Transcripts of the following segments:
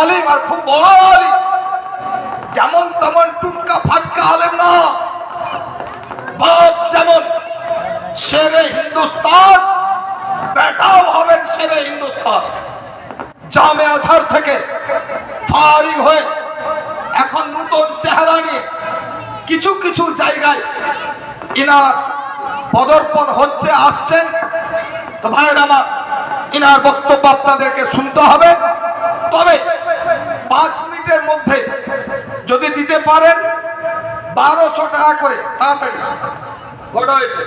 আলিম আর খুব বড় আলিম। যেমন তেমন টুটকা ফাটকা আলেম না। বাপ যেমন শেরে হিন্দুস্তান, বেটাও হবেন শেরে হিন্দুস্তান। জামে আজহার থেকে ফারিগ হয়ে এখন নতুন চেহারা নিয়ে কিছু কিছু জায়গায় ইনার পদর্পণ হচ্ছে, আসছেন। তো ভাইয়ের আমার ইনার বক্তব্য আপনাদেরকে শুনতে হবে। তবে পাঁচ মিনিটের মধ্যে যদি দিতে পারেন বারোশো টাকা করে, তাড়াতাড়ি। হয়েছে।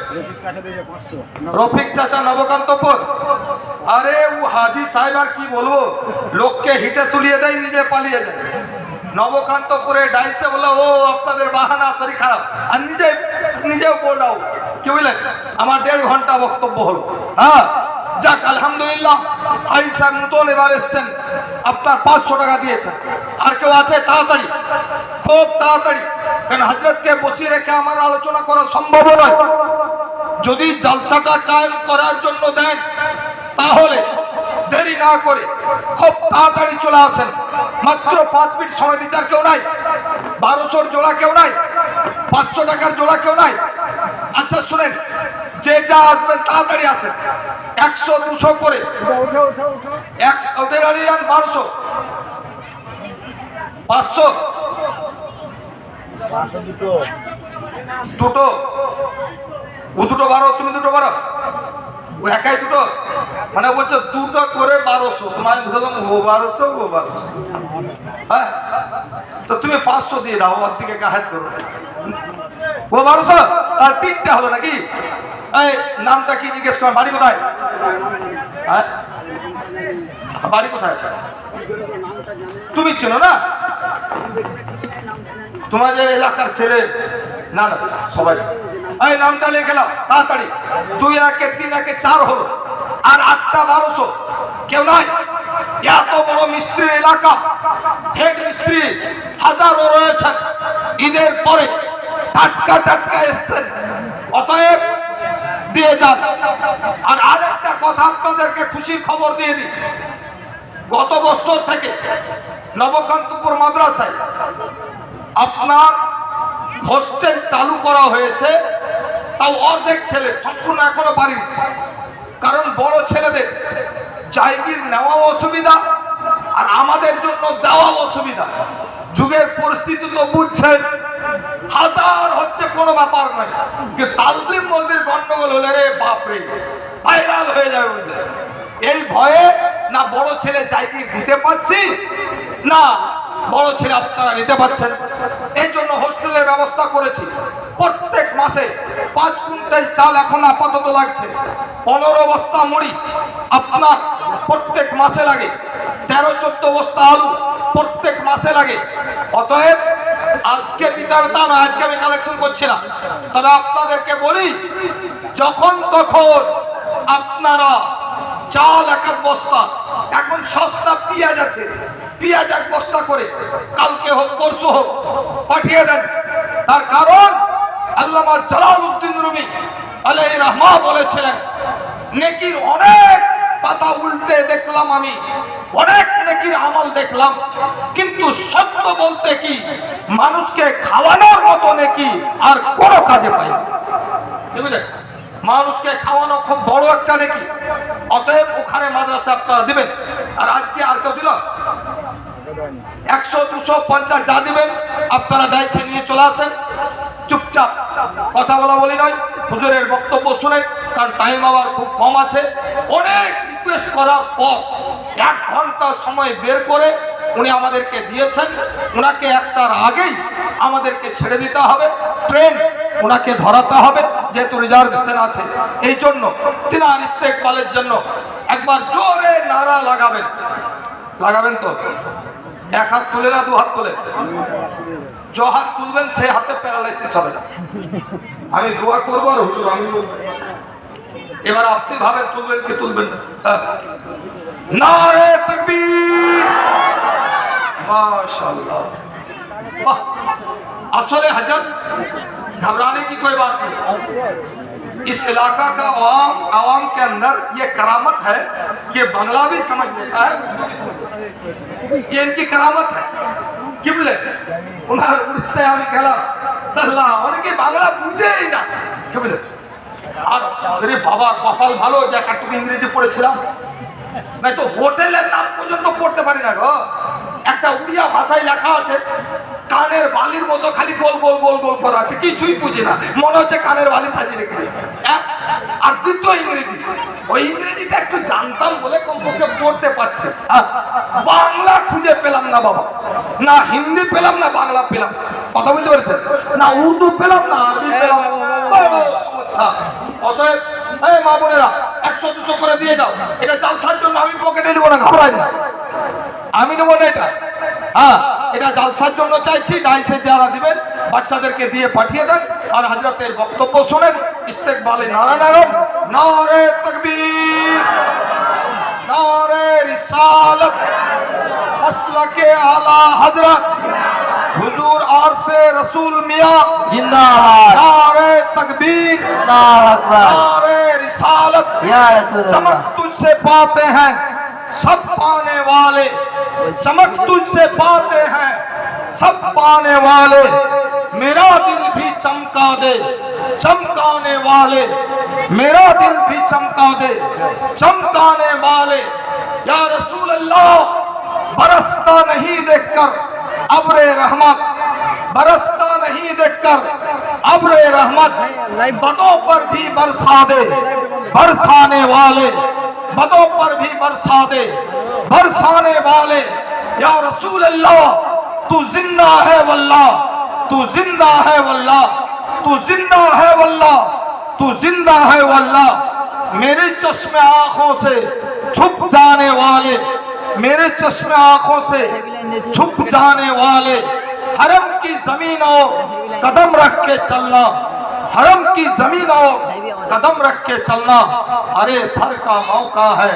রফিক চাচা, নবকান্তপুর। আরে ও হাজি সাহেব আর কি বলব? লোককে হিটে তুলিয়ে দেয়, নিজে পালিয়ে যায়। নবকান্তপুরে ডাইসে বলে ও, আপনাদের বাহানা, শরীর খারাপ। আর নিজে, নিজেও বললাও কি বুঝলেন? আমার দেড় ঘণ্টা বক্তব্য হলো। হ্যাঁ যাক, আলহামদুলিল্লাহ হাজি সাহেব নতুন এবার এসছেন। আপনার পাঁচশো টাকা দিয়েছেন। আর কেউ আছে? তাড়াতাড়ি। খুব তাড়াতাড়ি। কারণ হাজরতকে বসিয়ে রেখে আমার আলোচনা করা সম্ভব নয়? যদি জলসাটা কায়েম করার জন্য দেন, তাহলে দেরি না করে খুব তাড়াতাড়ি চলে আসেন। মাত্র পাঁচ মিনিট সময় দিচ্ছে আর কেউ নাই। বারোশোর জোড়া কেউ নাই। পাঁচশো টাকার জোড়া কেউ নাই। আচ্ছা শুনেন, যে যা আসবেন তাড়াতাড়ি আসেন। একশো, দুশো করে। এক, ওদের আলিয়ান বারোশো। পাঁচশো। দুটো। ও দুটো বারো, তুমি দুটো বারো? ও একাই দুটো? মানে বলছে, দুটো করে বারোশো। তোমার আমি ও বারোশো ও বারোশো। হ্যাঁ? তো তুমি পাঁচশো দিয়ে দাও ওর দিকে কাহের ধরো ও বারোশো? তার তিনটে হলো নাকি? এই, নামটা কি জিজ্ঞেস কর, বাড়ি কোথায়? হ্যাঁ? বাড়ি কোথায়? তুমি চেনো না? তোমাদের এলাকার ছেলে। না না, সবাই এই নামটা লিখে নাও, তাড়াতাড়ি। দুই একে, তিন একে, চার হলো। আর আটটা বারোশো। কেউ নাই? এত বড় মিস্ত্রির এলাকা। হেড মিস্ত্রি হাজারো রয়েছেন। ঈদের পরে টাটকা টাটকা এসছেন। অতএব দিয়ে যান। আর আরেকটা কথা আপনাদেরকে খুশির খবর দিয়ে দিই। গত বছর থেকে নবকান্তপুর মাদ্রাসায় আপনার হোস্টেল চালু করা হয়েছে, তাও অর্ধেক ছেলে, সম্পূর্ণ এখনও পারিনি কারণ বড় ছেলেদের জায়গির নেওয়া অসুবিধা, আর আমাদের জন্য দেওয়া অসুবিধা। যুগের পরিস্থিতি তো বুঝছেন, হাজার হচ্ছে কোনো ব্যাপার নয়। কিন্তু তালবিম মন্দির গন্ডগোল হলে রে বাপরে, ভাইরাল হয়ে যাবে বুঝলেন এই ভয়ে না বড় ছেলে জায়গির দিতে পারছি, না বড় ছেলে আপনারা নিতে পারছেন। এই জন্য হোস্টেলের ব্যবস্থা করেছি। প্রত্যেক মাসে পাঁচ কুইন্টাল চাল এখন আপাতত লাগছে। পনেরো বস্তা মুড়ি আপনার প্রত্যেক মাসে লাগে। তেরো, চোদ্দ বস্তা আলু প্রত্যেক মাসে লাগে। অতএব আজকে দিতে হবে তা না আজকে আমি কালেকশন করছি না। তবে আপনাদেরকে বলি, যখন তখন আপনারা চাল এক বস্তা, এখন সস্তা পেঁয়াজ আছে। পেঁয়াজ এক বস্তা করে কালকে হোক, পরশু হোক পাঠিয়ে দেন। তার কারণ আল্লামা জালাল উদ্দিন রুমি আলাই রহমা বলেছিলেন, নেকির অনেক পাতা উল্টে দেখলাম আমি, অনেক নেকির আমল দেখলাম। কিন্তু সত্য বলতে কি, মানুষকে খাওয়ানোর মতো নেকি আর কোনো কাজে পাই বুঝলেন? মানুষকে খাওয়ানো খুব বড় একটা নাকি। অতএব ওখানে মাদ্রাসা আপনারা দিবেন। আর আজকে আর কেউ দিল? একশো, দুশো, পঞ্চাশ যা দিবেন, আপনারা ডাইসে নিয়ে চলে আসেন। চুপচাপ কথা বলা বলি নয়, হুজুরের বক্তব্য শুনেন কারণ টাইম আবার খুব কম আছে। অনেক রিকোয়েস্ট করার পর এক ঘণ্টা সময় বের করে উনি আমাদেরকে দিয়েছেন। ওনাকে একটার আগেই আমাদেরকে ছেড়ে দিতে হবে। ট্রেন ওনাকে ধরাতে হবে, যেহেতু রিজার্ভেশন আছে। এই জন্য তিনার ইস্তেকবালের জন্য একবার জোরে নারা লাগাবেন। লাগাবেন তো? এক হাত তুলে না দু হাত তুলে জ হাত তুলবেন সে হাতে প্যারালাইসিস হবে না আমি দোয়া করবো আর হুজুর আমি বলবো। এবার আপনি ভাবেন তুলবেন কি তুলবেন না হ্যাঁ। নারে তকবীর माशाल्लाह वाह असले हजरत घबराने की कोई बात नहीं इस इलाका का आवाम आवाम के अंदर ये करामत है कि बंगला भी समझ लेता है उर्दू भी समझ लेता है ये इनकी करामत है কি বলে ওনার উড়িষ্যায় আমি গেলাম তাল্লা অনেকে বাংলা বুঝেই না কি বলে আর আরে বাবা কপাল ভালো যে একটুকু ইংরেজি পড়েছিলাম নাই তো হোটেলের নাম পর্যন্ত পড়তে পারি না গো একটা উড়িয়া ভাষায় লেখা আছে কানের বালির মতো খালি গোল গোল গোল গোল করা আছে, কিছুই বুঝি না। মনে হচ্ছে কানের বালি সাজিয়ে রেখে দিয়েছে। আর দ্বিতীয় ইংরেজি। ওই ইংরেজিটা একটু জানতাম বলে কমপক্ষে পড়তে পারছে। বাংলা খুঁজে পেলাম না বাবা। না হিন্দি পেলাম না, বাংলা পেলাম কথা বলতে পেরেছেন? না উর্দু পেলাম না, আরবি পেলাম অতএব মা বোনেরা, একশো, দুশো করে দিয়ে যাও। এটা জালসার জন্য আমি পকেটে নেব না, ঘাবড়াই না। আমি নেব না এটা। হ্যাঁ। এটা জালসার জন্য চাইছি না এসে যারা দিবেন বাচ্চাদেরকে দিয়ে পাঠিয়ে দেন। আর হাজরতের বক্তব্য শুনেন ইস্তেকবালে নারায়ণ নারে তকবীর নারে রিসালত مسلک اعلی حضرت حضور عارف رسول میاں زندہ نعرہ تکبیر اللہ اکبر نعرہ رسالت یا رسول اللہ چمک تجھ سے پاتے ہیں سب پانے والے، چمک تجھ سے پاتے ہیں، سب پانے والے، میرا دل بھی چمکا دے، چمکانے والے، میرا دل بھی چمکا دے، چمکانے والے۔ یا رسول اللہ، برستا نہیں دیکھ کر ابر رحمت۔ برستا نہیں دیکھ کر ابر رحمت۔ بدوں پر بھی برسا دے، برسانے والے۔ بدوں پر بھی برسا دے۔ برسانے والے، یا رسول اللہ، تو زندہ ہے واللہ، تو زندہ ہے واللہ، تو زندہ ہے واللہ، تو زندہ ہے واللہ۔ میرے چشم آنکھوں سے چھپ جانے والے، میرے چشم آنکھوں سے چھپ جانے والے، حرم کی زمین اور قدم رکھ کے چلنا، حرم کی زمین اور قدم رکھ کے چلنا، ارے سر کا موقع ہے۔